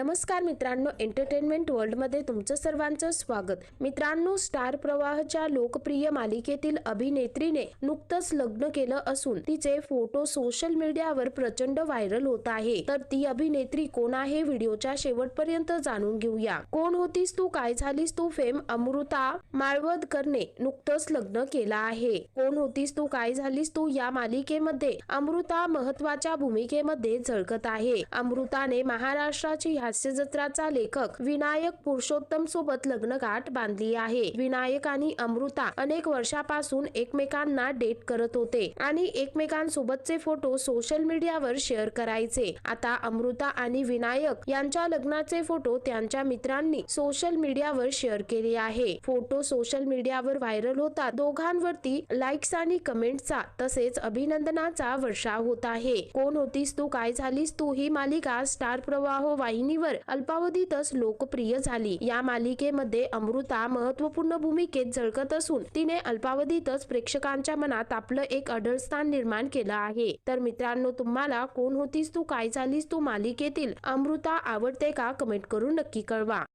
नमस्कार मित्रांनो एंटरटेनमेंट वर्ल्डमध्ये तुमचं सर्वांचं स्वागत. मित्रांनो स्टार प्रवाहच्या लोकप्रिय मालिकेतील अभिनेत्रीने नुकतंच लग्न केलं असून तिचे फोटो सोशल मीडियावर प्रचंड व्हायरल होत आहे. तर ती अभिनेत्री कोण आहे व्हिडिओच्या शेवटपर्यंत जाणून घेऊया. कोण होतीस तू? काय झालीस तू? फेम अमृता माळवदकरने नुकतंच लग्न केलं आहे. कोण होतीस तू? काय झालीस तू? या मालिकेमध्ये अमृता महत्त्वाच्या भूमिकेमध्ये झळकत आहे. अमृताने महाराष्ट्राची हास्य जत्राचा लेखक विनायक पुरुषोत्तम सोबत लग्नगाठ बांधली आहे. विनायक आणि अमृता अनेक वर्षापासून एकमेकांना डेट करत होते आणि एकमेकांसोबतचे फोटो सोशल मीडियावर शेअर करायचे. आता अमृता आणि विनायक यांच्या लग्नाचे फोटो त्यांच्या मित्रांनी सोशल मीडियावर शेअर केले आहे. फोटो सोशल मीडियावर व्हायरल होतात दोघांवरती लाईक्स आणि कमेंटचा तसेच अभिनंदनाचा वर्षाव होत आहे. कोण होतीस? तू काय झालीस? तू ही मालिका स्टार प्रवाह वाहिनी वाहिनीवर अल्पावधीतच लोकप्रिय झाली. या मालिकेमध्ये अमृता महत्त्वपूर्ण भूमिकेत झळकत असून तिने अल्पावधीतच प्रेक्षकांच्या मनात आपलं एक अढळ स्थान निर्माण केलं आहे. तर मित्रांनो तुम्हाला कोण होतीस तू काय झालीस तू मालिकेतील अमृता आवडते का? कमेंट करून नक्की कळवा.